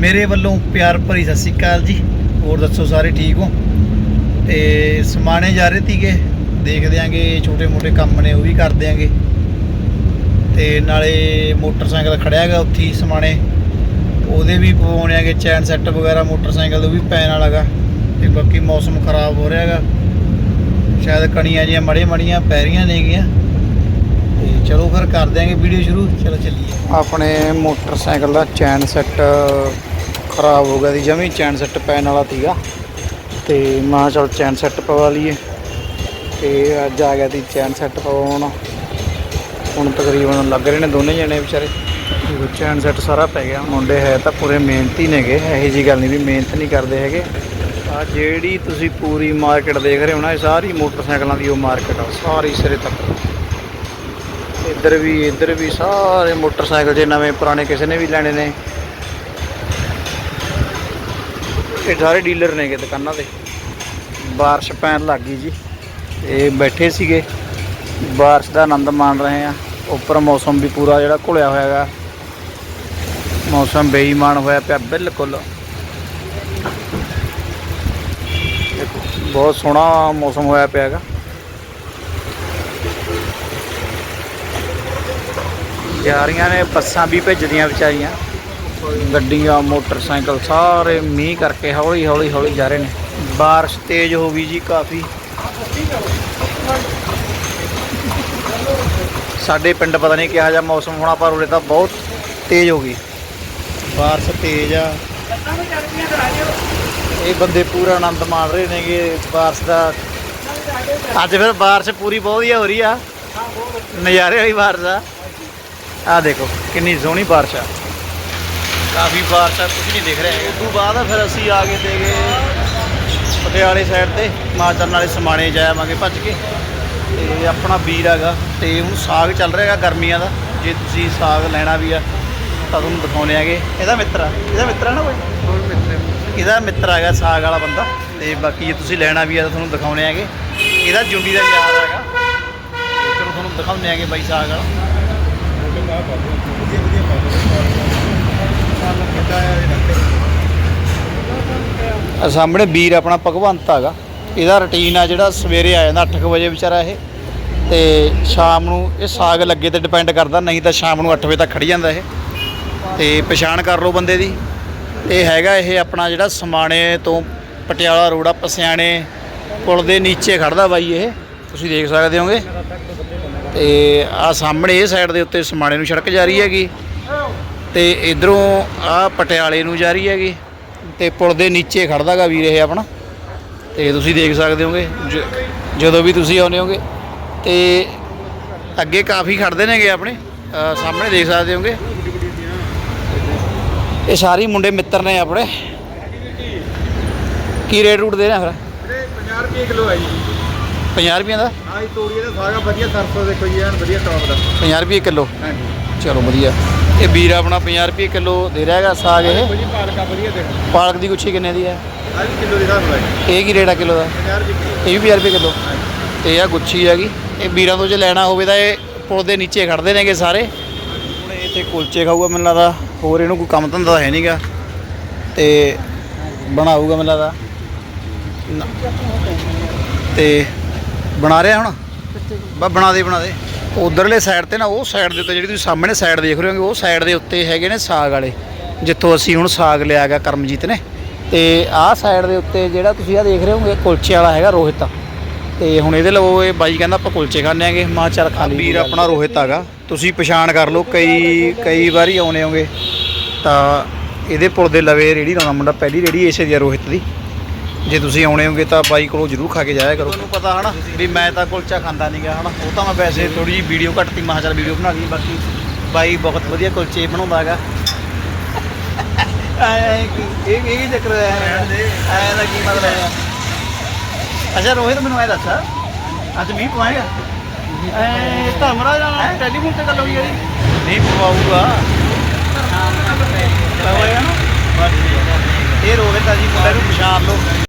ਮੇਰੇ ਵੱਲੋਂ ਪਿਆਰ ਭਰੀ ਸਤਿ ਸ਼੍ਰੀ ਅਕਾਲ ਜੀ। ਹੋਰ ਦੱਸੋ ਸਾਰੇ ਠੀਕ ਹੋ? ਤੇ ਸਮਾਣੇ ਜਾ ਰਹੇ ਤੀਗੇ। ਦੇਖ ਦਿਆਂਗੇ, ਛੋਟੇ ਮੋਟੇ ਕੰਮ ਨੇ, ਉਹ ਵੀ ਕਰ ਦਿਆਂਗੇ। ਤੇ ਨਾਲੇ ਮੋਟਰਸਾਈਕਲ ਖੜਿਆ ਹੈਗਾ ਉੱਥੇ ਹੀ ਸਮਾਣੇ। ਉਹਦੇ ਵੀ ਪਵਾਉਣੇ ਆਗੇ ਚੈਨ ਸੈੱਟ ਵਗੈਰਾ, ਮੋਟਰਸਾਈਕਲ ਉਹ ਵੀ ਪੈਣ ਵਾਲਾਗਾ ਤੇ ਬਾਕੀ ਮੌਸਮ ਖਰਾਬ ਹੋ ਰਿਹਾ ਹੈਗਾ। ਸ਼ਾਇਦ ਕਣੀਆਂ ਜਿਹੀਆਂ ਮੜੇ ਮੜੀਆਂ ਪੈ ਰਹੀਆਂ ਨੇਗੀਆਂ। ਤੇ ਚਲੋ ਫਿਰ ਕਰ ਦਿਆਂਗੇ ਵੀਡੀਓ ਸ਼ੁਰੂ, ਚਲੋ ਚੱਲੀਏ। ਆਪਣੇ ਮੋਟਰਸਾਈਕਲ ਦਾ ਚੈਨ ਸੈੱਟ ਖਰਾਬ ਹੋ ਗਿਆ ਸੀ, ਜਮੀ ਚੈਨ ਸੈੱਟ ਪੈਣ ਵਾਲਾ ਸੀਗਾ। ਤੇ ਮੈਂ ਕਿਹਾ ਚਲ ਚੈਨ ਸੈੱਟ ਪਵਾ ਲਈਏ। ਤੇ ਅੱਜ ਆ ਗਿਆ ਸੀ ਚੈਨ ਸੈੱਟ ਪਵਾਉਣ। ਹੁਣ ਤਕਰੀਬਨ ਲੱਗ ਰਹੇ ਨੇ ਦੋਨੇ ਜਣੇ ਵਿਚਾਰੇ। ਚੈਨ ਸੈੱਟ ਸਾਰਾ ਪੈ ਗਿਆ, ਮੁੰਡੇ ਹੈ ਤਾਂ ਪੂਰੇ ਮਿਹਨਤੀ ਨੇਗੇ। ਇਹੋ ਜੀ ਗੱਲ ਨਹੀਂ ਵੀ ਮਿਹਨਤ ਨਹੀਂ ਕਰਦੇ ਹੈਗੇ। ਆ ਜਿਹੜੀ ਤੁਸੀਂ ਪੂਰੀ ਮਾਰਕੀਟ ਦੇਖ ਰਹੇ ਹੋ ਨਾ, ਇਹ ਸਾਰੀ ਮੋਟਰਸਾਈਕਲਾਂ ਦੀ ਉਹ ਮਾਰਕੀਟ ਆ, ਸਾਰੀ ਸਿਰੇ ਤੱਕ। ਇੱਧਰ ਵੀ ਇੱਧਰ ਵੀ ਸਾਰੇ ਮੋਟਰਸਾਈਕਲ ਜੇ ਨਵੇਂ ਪੁਰਾਣੇ ਕਿਸੇ ਨੇ ਵੀ ਲੈਣੇ ਨੇ। ਇਹ ਸਾਰੇ ਡੀਲਰ ਨੇਗੇ ਦੁਕਾਨਾਂ ਤੇ ਬਾਰਿਸ਼ ਪੈਣ ਲੱਗ ਗਈ ਜੀ। ਇਹ ਬੈਠੇ ਸੀਗੇ। ਬਾਰਿਸ਼ ਦਾ ਆਨੰਦ ਮਾਣ ਰਹੇ ਆ ਉੱਪਰ ਮੌਸਮ ਵੀ ਪੂਰਾ ਜਿਹੜਾ ਘੁਲਿਆ ਹੋਇਆ ਹੈਗਾ। ਮੌਸਮ ਬੇਈਮਾਨ ਹੋਇਆ ਪਿਆ ਬਿਲਕੁਲ। ਬਹੁਤ ਸੋਹਣਾ ਮੌਸਮ ਹੋਇਆ ਪਿਆ ਹੈਗਾ। ਜਾ ਰਹੀਆਂ ਨੇ, ਬੱਸਾਂ ਵੀ ਭਿੱਜਦੀਆਂ ਵਿਚਾਰੀਆਂ। ਗੱਡੀਆਂ, ਮੋਟਰਸਾਈਕਲ ਸਾਰੇ ਮੀਂਹ ਕਰਕੇ ਹੌਲੀ ਹੌਲੀ ਹੌਲੀ ਜਾ ਰਹੇ ਨੇ। ਬਾਰਿਸ਼ ਤੇਜ਼ ਹੋ ਗਈ ਜੀ ਕਾਫੀ। ਸਾਡੇ ਪਿੰਡ ਪਤਾ ਨਹੀਂ ਕਿਹਾ ਜਿਹਾ ਮੌਸਮ ਹੋਣਾ, ਪਰ ਉਰੇ ਤਾਂ ਬਹੁਤ ਤੇਜ਼ ਹੋ ਗਈ। ਬਾਰਿਸ਼ ਤੇਜ਼ ਆ। ਇਹ ਬੰਦੇ ਪੂਰਾ ਆਨੰਦ ਮਾਣ ਰਹੇ ਨੇਗੇ ਬਾਰਿਸ਼ ਦਾ। ਅੱਜ ਫਿਰ ਬਾਰਿਸ਼ ਪੂਰੀ ਬਹੁਤ ਵਧੀਆ ਹੋ ਰਹੀ ਆ। ਨਜ਼ਾਰੇ ਵਾਲੀ ਬਾਰਿਸ਼ ਆ। ਆ ਦੇਖੋ ਕਿੰਨੀ ਸੋਹਣੀ ਬਾਰਿਸ਼ ਆ। ਕਾਫੀ ਬਾਰਿਸ਼ ਆ ਕੁਝ ਨਹੀਂ ਦਿਖ ਰਿਹਾ ਹੈਗਾ। ਤੋਂ ਬਾਅਦ ਫਿਰ ਅਸੀਂ ਆ ਗਏ ਤੇਗੇ ਪਟਿਆਲੇ ਸਾਈਡ ਤੇ ਮਾਚਰ ਨਾਲੇ ਸਮਾਣੇ ਜਾਵਾਂਗੇ ਭੱਜ ਕੇ। ਤੇ ਆਪਣਾ ਵੀਰ ਹੈਗਾ ਤੇ ਹੁਣ ਸਾਗ ਚੱਲ ਰਿਹਾ ਹੈਗਾ ਗਰਮੀਆਂ ਦਾ ਜੇ ਤੁਸੀਂ ਸਾਗ ਲੈਣਾ ਵੀ ਆ ਤਾਂ ਤੁਹਾਨੂੰ ਦਿਖਾਉਣੇ ਆਗੇ। ਇਹਦਾ ਮਿੱਤਰ ਆ ਇਹਦਾ ਮਿੱਤਰ ਆ ਨਾ ਕੋਈ? ਇਹਦਾ ਮਿੱਤਰ ਹੈਗਾ ਸਾਗ ਵਾਲਾ ਬੰਦਾ ਤੇ ਬਾਕੀ ਜੇ ਤੁਸੀਂ ਲੈਣਾ ਵੀ ਆ ਤਾਂ ਤੁਹਾਨੂੰ ਦਿਖਾਉਣੇ ਆਗੇ। ਇਹਦਾ ਜੁੰਡੀ ਦਾ ਯਾਰ ਹੈਗਾ। ਤੇ ਚਲੋ ਤੁਹਾਨੂੰ ਦਿਖਾਉਂਦੇ ਆਗੇ ਬਾਈ ਸਾਗ ਵਾਲਾ। ਆ ਸਾਹਮਣੇ ਵੀਰ ਆਪਣਾ ਭਗਵੰਤ ਹੈਗਾ। ਇਹਦਾ ਰੁਟੀਨ ਆ ਜਿਹੜਾ ਸਵੇਰੇ ਆ ਜਾਂਦਾ 8:00 ਵਜੇ ਵਿਚਾਰਾ ਇਹ। ਤੇ ਸ਼ਾਮ ਨੂੰ ਇਹ ਸਾਗ ਲੱਗੇ ਤੇ ਡਿਪੈਂਡ ਕਰਦਾ, ਨਹੀਂ ਤਾਂ ਸ਼ਾਮ ਨੂੰ 8 ਵਜੇ ਤੱਕ ਖੜੀ ਜਾਂਦਾ ਇਹ। ਤੇ ਪਛਾਣ ਕਰ ਲਓ ਬੰਦੇ ਦੀ। ਇਹ ਹੈਗਾ ਇਹ ਆਪਣਾ ਜਿਹੜਾ ਸਮਾਣੇ ਤੋਂ ਪਟਿਆਲਾ ਰੋਡ ਆ, ਪਸਿਆਣੇ ਪੁਲ ਦੇ ਨੀਚੇ ਖੜਦਾ ਬਾਈ ਇਹ। ਤੁਸੀਂ ਦੇਖ ਸਕਦੇ ਹੋਗੇ। ਤੇ ਆ ਸਾਹਮਣੇ ਇਹ ਸਾਈਡ ਦੇ ਉੱਤੇ ਸਮਾਣੇ ਨੂੰ ਸੜਕ ਜਾ ਰਹੀ ਹੈਗੀ। ਤੇ ਇਧਰੋਂ ਆ ਪਟਿਆਲੇ ਨੂੰ ਜਾ ਰਹੀ ਹੈਗੀ। ਤੇ ਪੁਲ ਦੇ ਨੀਚੇ ਖੜਦਾਗਾ ਵੀਰ ਇਹ ਆਪਣਾ। ਤੇ ਤੁਸੀਂ ਦੇਖ ਸਕਦੇ ਹੋਗੇ ਜਦੋਂ ਵੀ ਤੁਸੀਂ ਆਉਂਦੇ ਹੋਗੇ। ਤੇ ਅੱਗੇ ਕਾਫੀ ਖੜਦੇ ਨੇਗੇ ਆਪਣੇ। ਸਾਹਮਣੇ ਦੇਖ ਸਕਦੇ ਹੋਗੇ। ਇਹ ਸਾਰੇ ਮੁੰਡੇ ਮਿੱਤਰ ਨੇ ਆਪਣੇ। ਕੀ ਰੇਟ ਰੂਟ ਦੇ ਰਹੇ ਫਿਰ? 50 ਰੁਪਏ ਕਿਲੋ ਹੈ ਜੀ। 50 ਰੁਪਏ ਦਾ? ਹਾਂ ਜੀ ਤੋਰੀਏ ਦਾ ਸਾਗਾ ਵਧੀਆ ਸਰਸੋਂ ਦੇਖੋ ਜੀ ਐਨ ਵਧੀਆ ਟੌਪ ਦਾ। 50 ਰੁਪਏ ਕਿਲੋ? ਹਾਂਜੀ। ਚਲੋ ਵਧੀਆ। ਇਹ ਵੀਰ ਆਪਣਾ 50 ਰੁਪਏ ਕਿਲੋ ਦੇ ਰਿਹਾ ਹੈਗਾ ਸਾਗ ਇਹ। ਦੇਖੋ ਜੀ ਪਾਲਕਾ ਵਧੀਆ ਦੇਖੋ ਪਾਲਕ ਦੀ ਗੁੱਛੀ ਕਿੰਨੇ ਦੀ ਹੈ? ਆ ਵੀ ਕਿਲੋ ਦੇ ਹਿਸਾਬ ਨਾਲ ਹੈ। ਇਹ ਕੀ ਰੇਟ ਆ ਕਿਲੋ ਦਾ? 50 ਰੁਪਏ ਕਿਲੋ। ਇਹ ਵੀ 50 ਰੁਪਏ ਕਿਲੋ। ਤੇ ਇਹ ਆ ਗੁੱਛੀ ਹੈਗੀ। ਇਹ ਵੀਰਾਂ ਤੋਂ ਜੇ ਲੈਣਾ ਹੋਵੇ ਤਾਂ ਇਹ ਪੁਲ ਦੇ ਨੀਚੇ ਖੜਦੇ ਨੇਗੇ ਸਾਰੇ। ਹੁਣ ਇਹ ਇੱਥੇ ਕੁਲਚੇ ਖਾਊਗਾ ਮੈਨੂੰ ਲੱਗਦਾ। ਹੋਰ ਇਹਨੂੰ ਕੋਈ ਕੰਮ ਧੰਦਾ ਹੈ ਨਹੀਂਗਾ ਤੇ ਬਣਾਊਗਾ ਮੈਨੂੰ ਲੱਗਦਾ। ਨਾ। ਤੇ ਬਣਾ ਰਿਹਾ ਹੁਣ? ਬਾ ਬਣਾ ਦੇ ਬਣਾ ਦੇ। ਉਧਰਲੇ ਸਾਈਡ ਤੇ ਨਾ ਉਹ ਸਾਈਡ ਦੇ ਉੱਤੇ ਜਿਹੜੀ ਤੁਸੀਂ ਸਾਹਮਣੇ ਸਾਈਡ ਦੇਖ ਰਹੇ ਹੋਗੇ ਉਹ ਸਾਈਡ ਦੇ ਉੱਤੇ ਹੈਗੇ ਨੇ ਸਾਗ ਵਾਲੇ। ਜਿੱਥੋਂ ਅਸੀਂ ਹੁਣ ਸਾਗ ਲਿਆ ਗਿਆ ਕਰਮਜੀਤ ਨੇ। ਤੇ ਆਹ ਸਾਈਡ ਦੇ ਉੱਤੇ ਜਿਹੜਾ ਤੁਸੀਂ ਆ ਦੇਖ ਰਹੇ ਹੋਗੇ ਕੁਲਚੇ ਵਾਲਾ ਹੈਗਾ ਰੋਹਿਤ। ਤੇ ਹੁਣ ਇਹਦੇ ਲਵੋ ਇਹ ਬਾਈ ਕਹਿੰਦਾ ਆਪਾਂ ਕੁਲਚੇ ਖਾਣੇ ਆਂਗੇ। ਮਾਂ ਚੱਲ ਖਾ ਲਈ। ਵੀਰ ਆਪਣਾ ਰੋਹਿਤ ਹੈਗਾ। ਤੁਸੀਂ ਪਛਾਣ ਕਰ ਲਓ ਕਈ ਕਈ ਵਾਰੀ ਆਉਣੇ ਹੋਗੇ। ਤਾਂ ਇਹਦੇ ਪੁਲ ਦੇ ਲਵੇ ਰੇੜੀ ਲਾਉਣਾ ਮੁੰਡਾ ਪਹਿਲੀ ਰੇੜੀ ਇਸੇ ਦੀ ਆ ਰੋਹਿਤ ਦੀ। ਜੇ ਤੁਸੀਂ ਆਉਣੇ ਹੋਗੇ ਤਾਂ ਬਾਈ ਕੋਲੋਂ ਜ਼ਰੂਰ ਖਾ ਕੇ ਜਾਇਆ ਕਰੋ। ਤੁਹਾਨੂੰ ਪਤਾ ਹਨਾ ਵੀ ਮੈਂ ਤਾਂ ਕੁਲਚਾ ਖਾਂਦਾ ਨਹੀਂਗਾ ਹਨਾ। ਉਹ ਤਾਂ ਮੈਂ ਵੈਸੇ ਥੋੜੀ ਜਿਹੀ ਵੀਡੀਓ ਘੱਟਤੀ ਮਹਾਂ ਚੱਲ ਵੀਡੀਓ ਬਣਾ ਲਈ ਬਾਕੀ ਬਾਈ ਬਹੁਤ ਵਧੀਆ ਕੁਲਚੇ ਬਣਾਉਂਦਾ ਹੈਗਾ। ਐ ਕੀ ਇਹ ਇਹ ਕੀ ਚੱਕਰ ਹੈ ਐ ਦਾ ਕੀ ਮਤਲਬ ਹੈ? ਅੱਛਾ ਰੋਹਿਤ ਮੈਨੂੰ ਐ ਦੱਸ। ਅੱਜ ਮੀਂਹ ਪਵਾਏਗਾ? ਐ ਧਰਮਰਾ ਜਾਣਾ ਟੈਲੀਫੋਨ ਤੇ ਗੱਲ ਹੋਈ ਹੈ ਨਹੀਂ ਪਵਾਊਗਾ। ਪਵਾਏਗਾ ਨਾ। ਬਸ। ਇਹ ਰੋਹਿਤ ਆ ਜੀ ਮੁੰਡੇ ਨੂੰ ਪਛਾਣ ਲਓ।